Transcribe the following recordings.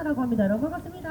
하나라고 합니다. 여러분 반갑습니다.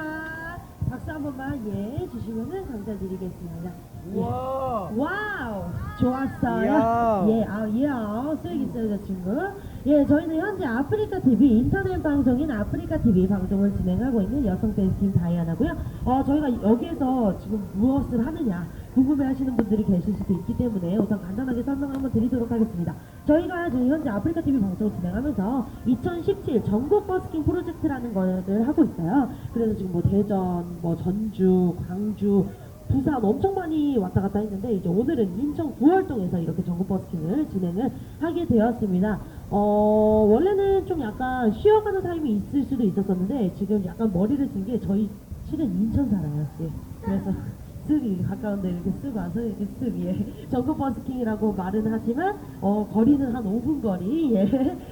박수 한 번만 예 주시면은 감사드리겠습니다. 예. 와. 와우 좋았어요. 예, 아, 예, 아, 쓰레기 있어요, 저 친구. 예, 저희는 현재 아프리카 TV 인터넷 방송인 아프리카 TV 방송을 진행하고 있는 여성 댄스 팀 다이아나고요. 어, 저희가 여기에서 지금 무엇을 하느냐 궁금해하시는 분들이 계실 수도 있기 때문에 우선 간단하게 설명 한번 드리도록 하겠습니다. 저희가 지금 현재 아프리카 TV 방송을 진행하면서 2017 전국 버스킹 프로젝트라는 것을 하고 있어요. 그래서 지금 뭐 대전, 뭐 전주, 광주 부산 엄청 많이 왔다 갔다 했는데 이제 오늘은 인천 구월동에서 이렇게 전국 버스킹을 진행을 하게 되었습니다. 어 원래는 좀 약간 쉬어가는 타임이 있을 수도 있었었는데 지금 약간 머리를 쓴 게 저희 실은 인천 살아요. 예. 그래서 쓱 가까운데 이렇게 쓱 와서 이렇게 쓱 예. 전국 버스킹이라고 말은 하지만 어 거리는 한 5분 거리 예.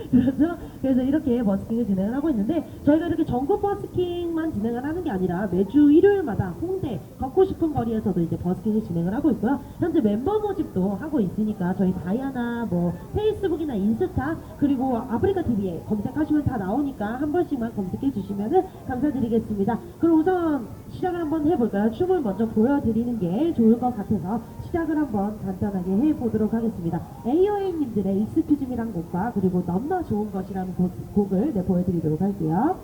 그렇죠. 그래서 이렇게 버스킹을 진행을 하고 있는데 저희가 이렇게 전국 버스킹만 진행을 하는 게 아니라 매주 일요일마다 홍대 걷고 싶은 거리에서도 이제 버스킹을 진행을 하고 있고요. 현재 멤버 모집도 하고 있으니까 저희 다이아나 뭐 페이스북이나 인스타 그리고 아프리카 TV에 검색하시면 다 나오니까 한 번씩만 검색해 주시면은 감사드리겠습니다. 그럼 우선 시작을 한번 해볼까요? 춤을 먼저 보여드 리는 게 좋을 것 같아서 시작을 한번 간단하게 해보도록 하겠습니다. AOA님들의 익스큐즈미란 곡과 그리고 너무나 좋은 것이라는 곡, 곡을 네, 보여드리도록 할게요.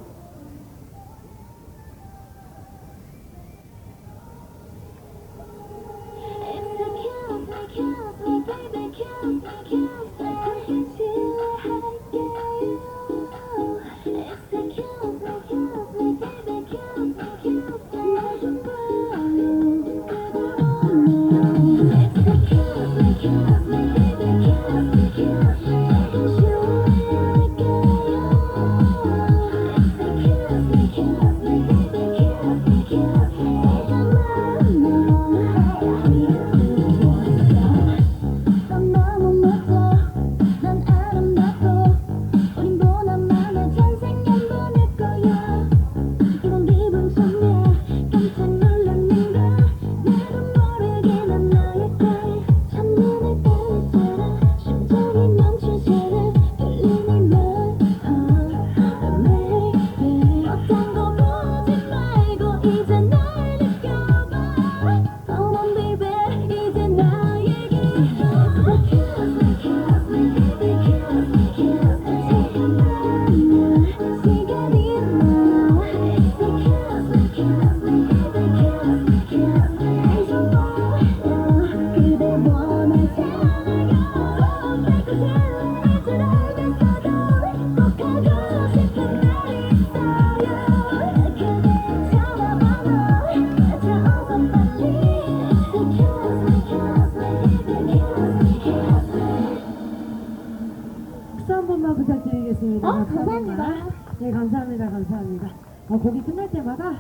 드리겠습니다. 어. 감사합니다. 네, 감사합니다. 감사합니다. 어, 곡이 끝날 때마다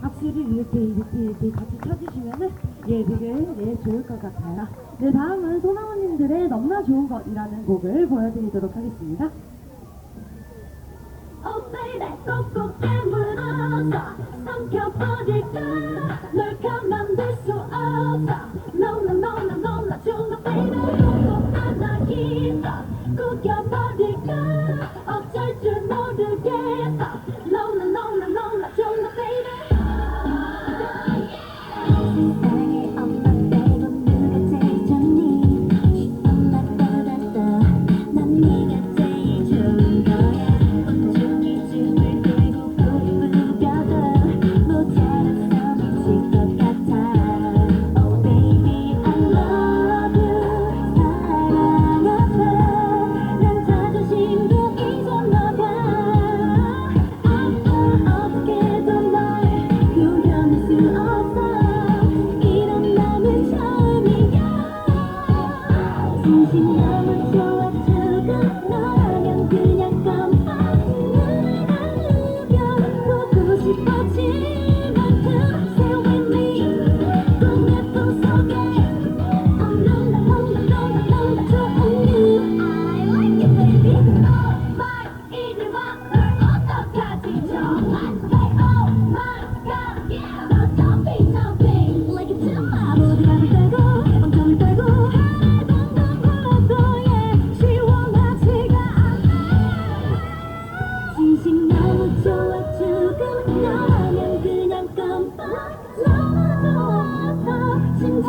박수를 이렇게 이렇게 이렇게 같이 쳐주시면은 예, 되게 네, 좋을 것 같아요. 네, 다음은 소나무님들의 너무나 좋은 것이라는 곡을 보여드리도록 하겠습니다. Oh baby 꼭꼭 깨물어서 삼켜버릴까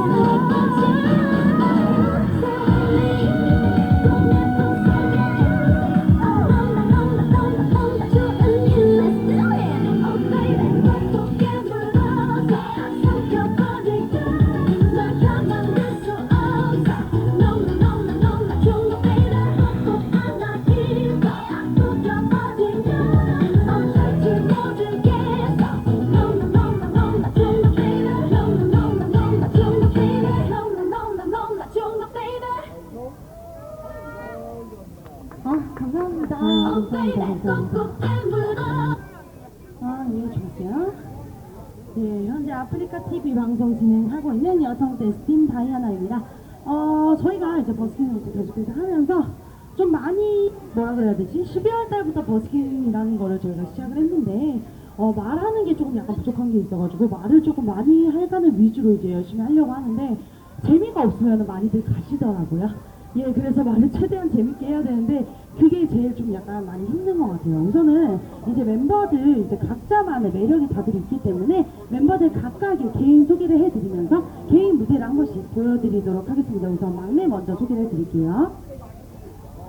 Música 다이아나입니다. 어, 저희가 이제 버스킹을 계속해서 하면서 좀 많이 뭐라 그래야 되지? 12월 달부터 버스킹이라는 거를 저희가 시작을 했는데 어, 말하는 게 조금 약간 부족한 게 있어가지고 말을 조금 많이 할까는 위주로 이제 열심히 하려고 하는데 재미가 없으면 많이들 가시더라고요. 예, 그래서 말을 최대한 재밌게 해야 되는데 그게 제일 좀 약간 많이 힘든 것 같아요. 우선은 이제 멤버들 이제 각자만의 매력이 다들 있기 때문에 멤버들 각각의 개인 소개를 해드리면서 개인 무대를 한 번씩 보여드리도록 하겠습니다. 우선 막내 먼저 소개를 해드릴게요.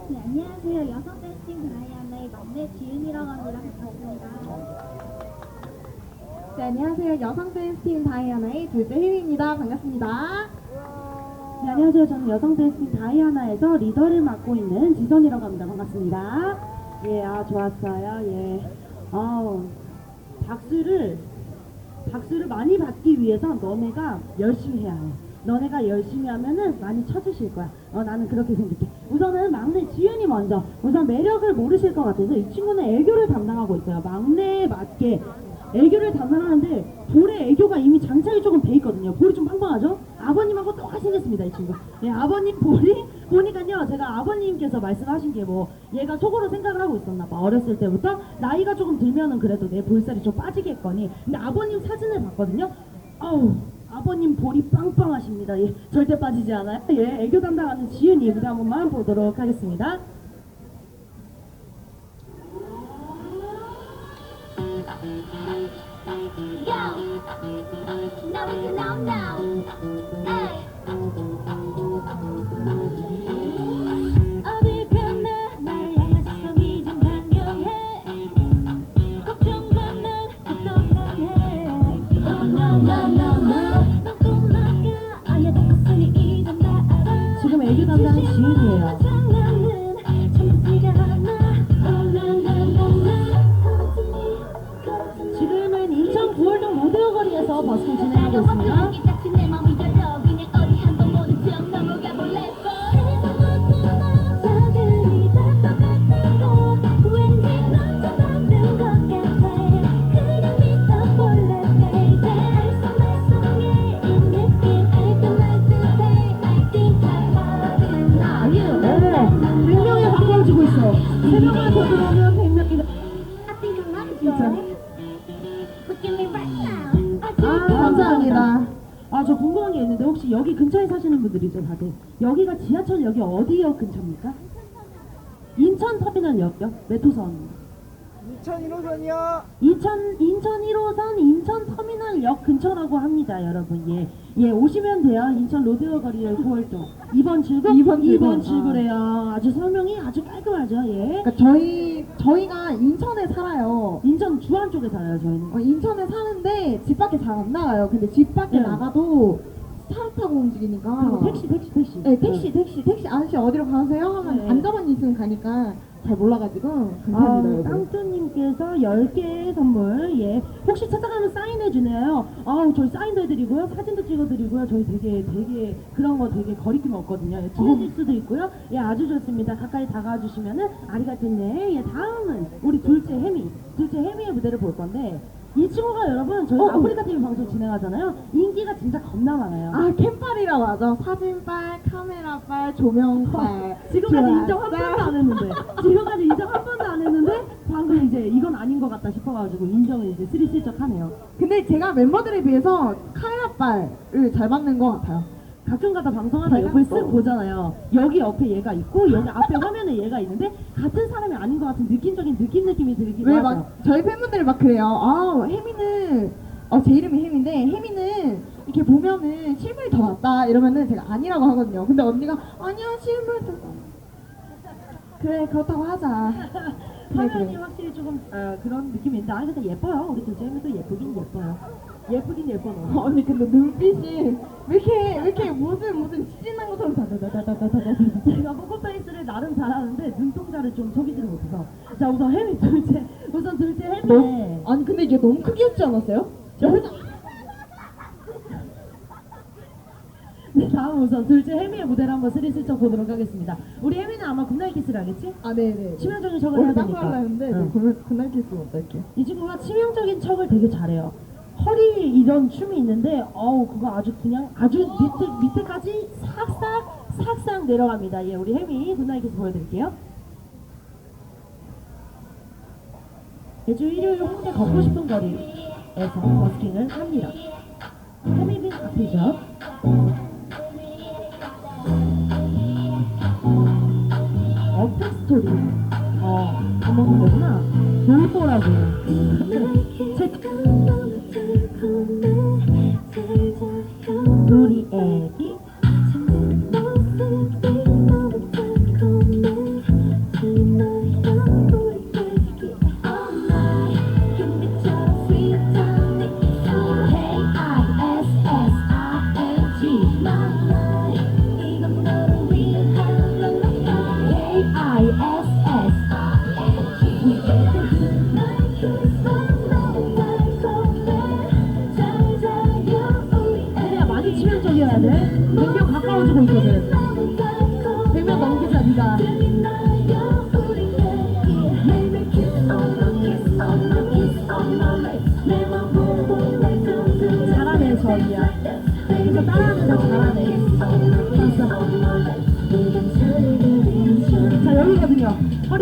네, 안녕하세요. 여성 댄스팀 다이아나의 막내 지은이라고 합니다. 반갑습니다. 네, 안녕하세요. 여성 댄스팀 다이아나의 둘째 혜리입니다. 반갑습니다. 네, 안녕하세요. 저는 여성 댄스팀 다이아나에서 리더를 맡고 있는 지선이라고 합니다. 반갑습니다. 예, 아, 좋았어요. 예. 어우, 박수를, 박수를 많이 받기 위해서 너네가 열심히 해야 해. 너네가 열심히 하면은 많이 쳐주실 거야. 어, 나는 그렇게 생각해. 우선은 막내 지윤이 먼저. 우선 매력을 모르실 것 같아서 이 친구는 애교를 담당하고 있어요. 막내에 맞게 애교를 담당하는데 볼에 애교가 이미 장착이 조금 돼 있거든요. 볼이 좀 팡팡하죠? 아버님하고 똑같이 생겼습니다, 이 친구. 예, 아버님 볼이 보니까요, 제가 아버님께서 말씀하신 게 뭐 얘가 속으로 생각을 하고 있었나 봐. 어렸을 때부터 나이가 조금 들면은 그래도 내 볼살이 좀 빠지겠거니. 근데 아버님 사진을 봤거든요. 아우. 아버님 볼이 빵빵하십니다. 예, 절대 빠지지 않아요. 예, 애교 담당하는 지은이 무대 한 번만 보도록 하겠습니다. 지금 애교 담당은 지은이에요. 궁금한 게 있는데 혹시 여기 근처에 사시는 분들이죠, 다들. 여기가 지하철역이 어디역 근처입니까? 인천 터미널역요? 메토선. 인천 1호선이요. 인천 인천 1호선 인천 터미널역 근처라고 합니다, 여러분. 예, 예 오시면 돼요. 인천 로데오 거리역 9월동 2번 출구. 2번 출구. 2번 출구래요. 아 주 설명이 아주 깔끔하죠. 예. 그러니까 저희 저희가 인천에 살아요. 인천 주안 쪽에 살아요, 저희는. 어, 인천에 사는데 집 밖에 잘 안 나가요. 근데 집 밖에 네. 나가도 차를 타고 움직이니까. 그리고 택시, 택시, 택시. 네, 택시, 택시, 택시 아저씨 어디로 가세요? 하면 네. 앉아만 있으면 가니까 잘 몰라가지고 아, 감사합니다. 여러분. 깡뚜님께서 10개의 선물, 예. 혹시 찾아가면 사인해주네요. 아우, 저희 사인도 해드리고요. 사진도 찍어드리고요. 저희 되게, 되게, 그런 거 되게 거리낌 없거든요. 예, 친해질 수도 있고요. 예, 아주 좋습니다. 가까이 다가와주시면은, 아리가토네. 예, 다음은 우리 둘째 해미. 둘째 해미의 무대를 볼 건데, 이 친구가 여러분, 저희 어, 어. 아프리카 TV 방송 진행하잖아요. 인기가 진짜 겁나 많아요. 아 캠빨이라고 하죠. 사진빨, 카메라빨, 조명빨. 지금까지 인정 한. 번도 안 했는데 지금까지 인정 한 번도 안 했는데 방금 이제 이건 아닌 것 같다 싶어가지고 인정을 이제 스리슬쩍 하네요 근데 제가 멤버들에 비해서 카메라빨을 잘 받는 것 같아요. 가끔가다 방송하다 옆을 쓱 보잖아요 여기 옆에 얘가 있고 여기 앞에 화면에 얘가 있는데 같은 사람이 아닌 것 같은 느낌적인 느낌 느낌이 들기도 왜 하죠 막 저희 팬분들이 막 그래요. 아 혜미는 어 제 이름이 혜미인데 혜미는 이렇게 보면은 실물이 더 낫다 이러면은 제가 아니라고 하거든요. 근데 언니가 아니야 실물 더 그래 그렇다고 하자. 그래 화면이 그래. 확실히 조금 어, 그런 느낌이 있는데 아 근데 예뻐요 우리 둘째 도 예쁘긴 예뻐요 예쁘긴 예뻐 너 언니 근데 눈빛이 왜 이렇게 왜 이렇게 무슨 무슨 지진난 것처럼 다다다다다다다. 제가 포커페이스를 나름 잘하는데 눈동자를 좀 속이지를 못해서 자 우선 혜미 둘째 우선 둘째 혜미 아니 근데 이게 너무 크게 웃지 않았어요? 저 회장 다음 우선 둘째 혜미의 무대를 한번 스리슬쩍 보도록 하겠습니다. 우리 혜미는 아마 굿나잇 키스를 하겠지? 아 네네. 치명적인 척을 해야 원래 딴거 되니까. 하려 했는데 응. 네, 그날 키스 어떨게요? 이 친구가 치명적인 척을 되게 잘해요. 허리 이런 춤이 있는데 어우 그거 아주 그냥 아주 밑에 밑에까지 싹싹 싹싹 내려갑니다. 예, 우리 혜미 누나에게서 보여드릴게요. 매주 일요일 홍대 걷고 싶은 거리에서 버스킹을 합니다. 혜미빈 앞이죠. 스토리. 어, 밥 먹는 거구나. 놀보라고. 제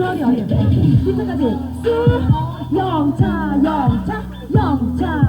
여기거든요. 허리 허리 허리. 밑에까지 쑥 영차 영차 영차 영차